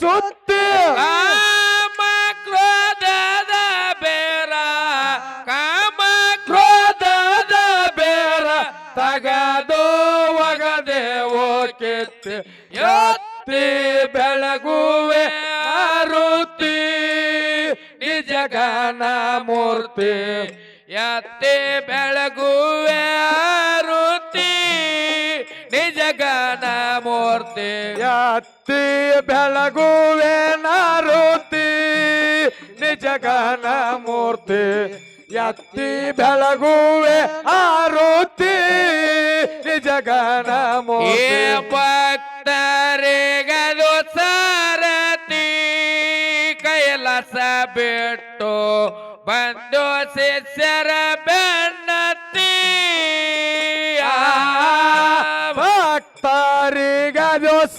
ಸುತ್ತು. ಕಾಮ ಕ್ರೋಧದ ಬೇರ ಕಾಮ ಕ್ರೋಧದ ಬೇರ ತಗದು ಒಗದೇವೋ ಕೆತ್ತೆ ಎತ್ತಿ ಬೆಳಗುವೆ ಆರುತಿ ನಿಜಗನ ಮೂರ್ತಿ. ಯತ್ತಿ ಬೆಳಗುವೆ ಮೂರ್ತಿ ಎತ್ತಿ ಬೆಳಗುವೆ ನಾರುತಿ ನಿಜಗನ ಮೂರ್ತಿ. ಯತ್ತಿ ಬೆಳಗುವೆ ಆರುತಿ ನಿಜಗನ ಮೂರ್ತಿ. ಭಕ್ತರಿಗದು ಸಾರತಿ ಕೈಲಸ ಬಿಟ್ಟು ಬಂದು ಶಿಷ್ಯರ ಬೆನ್ನತ್ತಿ.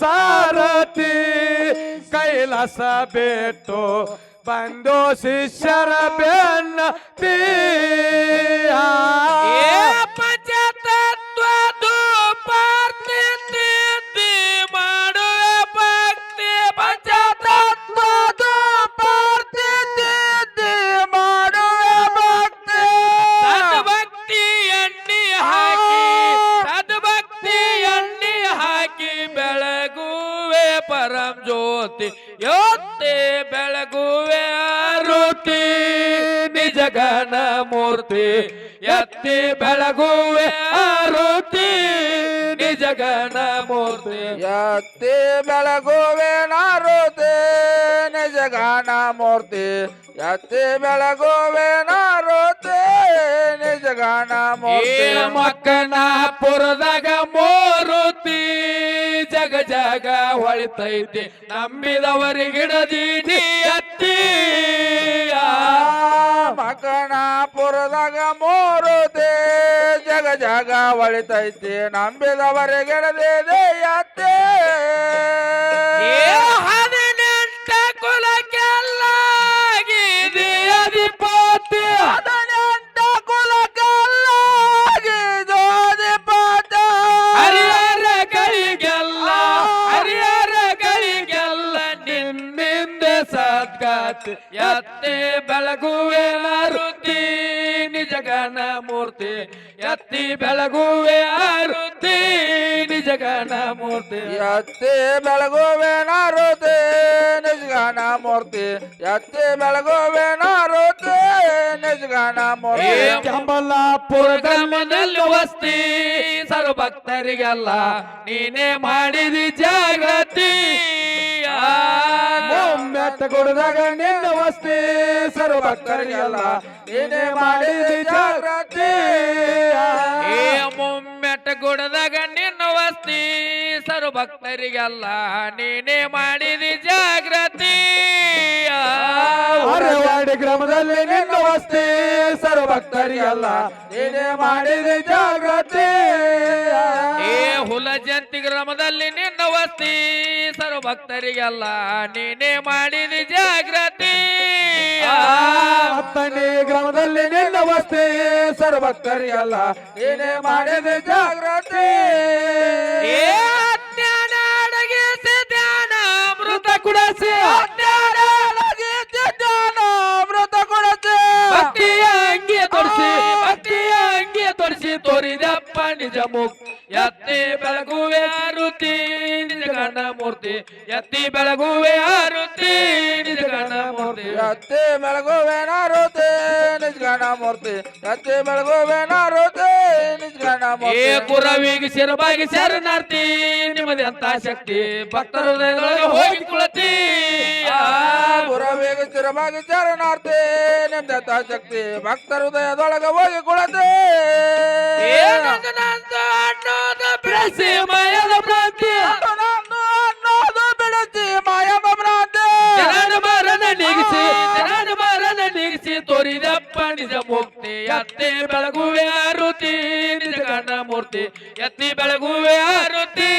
ಸಾರಥಿ ಕೈಲಾಸ ಬಿಟ್ಟು ಬಂದು ಶಿಷ್ಯರ ಬೆನ್ನ ಏ ಪರಂ ಜ್ಯೋತಿ ಯೋತಿ ಬೆಳಗುವೆ ಆರುತಿ ನಿಜಗನ ಮೂರ್ತಿ ಎತ್ತಿ ಬೆಳಗುವೆ ಆರುತಿ ನಿಜಗನ ಮೂರ್ತಿ ಯತ್ತಿ ಬೆಳಗುವೆ ನಾರುತಿ ನಿಜಗಾನ ಮೂರ್ತಿ ಯತ್ತಿ ಬೆಳಗುವೆ ನಾರುತಿ ನಿಜಗಾನ ಏ ಮೂರ್ತಿ ಮಕ್ಕನಾಪುರದಾಗ ಮೂರುತಿ ಜಗ ಜಗ ಹೊಳಿತೈತಿ. ನಂಬಿದವರಿಗಿಡದಿ ಅತ್ತಿ. ಮಕನಾಪುರದಾಗ ಮೂರುತಿ ಜಗ ಜಗ ಒಳಿತೈತಿ ನಂಬಿದವರಿಗೆಡದೆ ಯತ್ತೆ ಸದ್ಗಾತ್ ಎತ್ತೆ ಬೆಳಗುವೆ ಆರುತಿ ನಿಜಗನ ಮೂರ್ತಿ ಎತ್ತಿ ಬೆಳಗುವೆ ಆರುತಿ ನಿಜಗನ ಮೂರ್ತಿ ಯತ್ತೆ ಬೆಳಗುವೆ ನಾರುತಿ ನಿಜಗಾನ ಮೂರ್ತಿ ಎತ್ತಿ ಬೆಳಗುವೆ ನಾರುತಿ ನಿಜಗಾನ ಮೂರ್ತಿ ಏ ಕಂಬಲಾಪುರದ ಗ್ರಾಮದಲ್ಲಿ ವಸ್ತಿ ಸರ್ವ ಭಕ್ತರಿಗೆಲ್ಲ ನೀನೇ ಮಾಡಿದಿ ಜಾಗೃತಿ. ಮೆಟ್ಟ ಕೊಡದಾಗ ನಿನ್ನ ವಸ್ತಿ ಸರ್ವ ಭಕ್ತರಿಗೆಲ್ಲ ನೀನೇ ಮಾಡಿದ ಜಾಗೃತಿ ಏ ಮುಮ್ಮೆಟ್ಟ ಗುಡದಾಗ ನಿನ್ನ ವಸ್ತಿ ಸರ್ವ ಭಕ್ತರಿಗೆಲ್ಲ ನೀನೇ ಮಾಡಿದಿ ಜಾಗೃತಿ ಹೊರವಾಡಿ ಗ್ರಾಮದಲ್ಲಿ ನಿನ್ನ ವಸ್ತಿ ಸರ್ವ ಭಕ್ತರಿಗೆಲ್ಲ ನೀನೇ ಮಾಡಿದ ಜಾಗೃತಿ ಏ ಹುಲ ಜಯಂತಿ ಗ್ರಾಮದಲ್ಲಿ ನಿನ್ನ ವಸ್ತಿ ಭಕ್ತರಿಗೆಲ್ಲ ನೀನೇ ಮಾಡಿದಿ ಜಾಗೃತಿ ಹತ್ತನೇ ಗ್ರಾಮದಲ್ಲಿ ನಿನ್ನ ವಸ್ತಿ ಸರ್ ಭಕ್ತರಿಗೆಲ್ಲ ನೀನೇ ಮಾಡಿದ ಜಾಗೃತಿ ಜ್ಞಾನ ಅಡಗಿಸಿ ಧ್ಯಾನ ಅಮೃತ ಕುಡಸಿ. ಜ್ಞಾನ ಅಡಗಿಸಿ ಧ್ಯಾನ ಅಮೃತ ಕೊಡತೆ ಭಕ್ತಿಯ ಅಂಗಿಯ ತೋರಿಸಿ ಭಕ್ತಿಯ ಅಂಗಿಯ ತೋರಿಸಿ ತೋರಿದಪ್ಪ ನಿಜ ಮುಕ್ ಎತ್ತಿ ಬೆಳಗುವೆ ಆರುತಿ ನಿಜ ಗಣ ಮೂರ್ತಿ ಎತ್ತಿ ಬೆಳಗುವೆ ಆರುತಿ ನಿಜ ಗಣ ಮೂರ್ತಿ ಯತ್ತೆ ಬೆಳಗುವೆ ನಾರುತಿ ನಿಜ್ಗಣ ಮೂರ್ತಿ ಯತ್ತೆ ಬೆಳಗುವೆ ನಾರುತಿ ನಿಜ್ಗಣ ಏ ಮೂರ್ತಿ ಕುರವಿಗೆ ಶಿರಬಾಗಿ ಶರಣಾರ್ಥಿ ನಿಮ್ಮದಿ ಅಂತ ಶಕ್ತಿ ಭಕ್ತರ ಹೃದಯದೊಳಗೆ ಹೋಗಿ ಕುಳತಿ ಗುರವೇಗ ಚಿರವಾಗಿ ಚರಣಾರ್ತಿ ನಿಮ್ದತ್ತ ಶಕ್ತಿ ಭಕ್ತ ಹೃದಯದೊಳಗೆ ಹೋಗಿ ಕುಳತೆ ಏನಂತ ಅನ್ನೋದು ಬೆಳೆಸಿ ಮಾಯದ ಭ್ರಾಂತಿ. ಅನ್ನೋದು ಬಿಡತಿ ಮಾಯವ ಭ್ರಾಂತಿ. ಜನನ ಮರಣ ನೀಗಿಸಿ ಜನನ ಮರಣ ನೀಗಿಸಿ ತೋರಿದಪ್ಪ ನಿಜ ಮುಕ್ತಿ ಎತ್ತಿ ಬೆಳಗುವೆ ಆರುತಿ ನಿಜ ಗಣ ಮೂರ್ತಿ. ಎತ್ತಿ ಬೆಳಗುವೆ ಆರುತಿ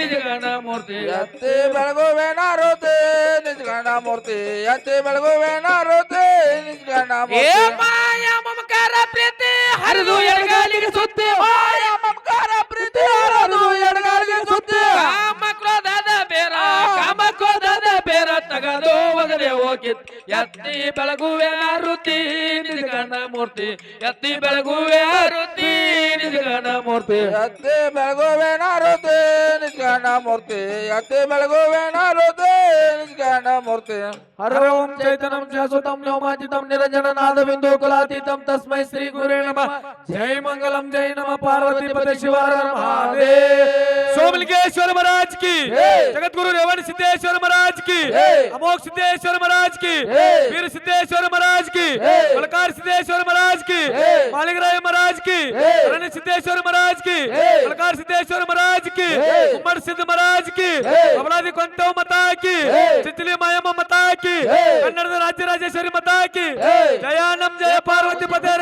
ನಿಜ ಗಣ ಮೂರ್ತಿ. ಯತ್ತೆ ಬೆಳಗುವೆ ನಾರುತಿ ನಿಜ್ಗಣ ಮೂರ್ತಿ. ಯತ್ತೆ ಬೆಳಗುವೆ ನಾರುತಿ ನಿಜ್ಗಣ ಏ ಮೂರ್ತಿ. ಮಾಯ ಮಮಕಾರ ಪ್ರೀತಿ ಹರಿದು ಎಡಗಾಲಿಗೆ ಸುತ್ತಿ. ಮಾಯ ಮಮಕಾರ ಬೆಳಗುವೆ ಆರುತಿ ನಿಜಗಣ ಮೂರ್ತಿ. ಎತ್ತಿ ಬೆಳಗುವೆ ಜ್ಞಾನ ಮೂರ್ತಿ ಅತ್ತೆ ಬೆಳಗೋವೇನಾರುತ್ತೆ ಜ್ಞಾನ ಮೂರ್ತಿ ಅತ್ತೆ ಬೆಳಗೋವೇನಾರುತ್ತೆ ಜ್ಞಾನ ಮೂರ್ತಿ ಹರ ಓಂ ಚೈತನ್ಯಂ ಶಾಶ್ವತಂ ವ್ಯೋಮಾಜಿತಂ ನಿರಂಜನನಾದ ಬಿಂದು ಕುಲಾತೀತಂ ತಸ್ಮೈ ಶ್ರೀ ಗುರೇ ನಮಃ ಜೈ ಮಂಗಲಂ ಜೈ ನಮಃ ಪಾರ್ವತಿ ಪದ ಶಿವಾರ ಸೋಮಲಿಂಗೇಶ್ವರ ಮಹಾರಾಜ್ ಕಿ ಜಗದ್ಗುರು ರೇವಣ ಸಿದ್ದೇಶ್ವರ ಮಹಾರಾಜ್ ಕಿ ಅಮೋಘ ಸಿದ್ದೇಶ್ವರ ಮಹಾರಾಜ್ ಕಿ ವೀರ ಸಿದ್ದೇಶ್ವರ ಮಹಾರಾಜ್ ಕಿ सिद्धेश्वर महाराज की। मालिक राय महाराज की। रण सिद्धेश्वर महाराज की। बलकार सिद्धेश्वर महाराज की। उमर सिद्ध महाराज की। अमराधि कोंटो मता की। चिचली मायम मता की। कन्नड़ राज्य राजेश्वरी मता की। जयानम जय पार्वती पते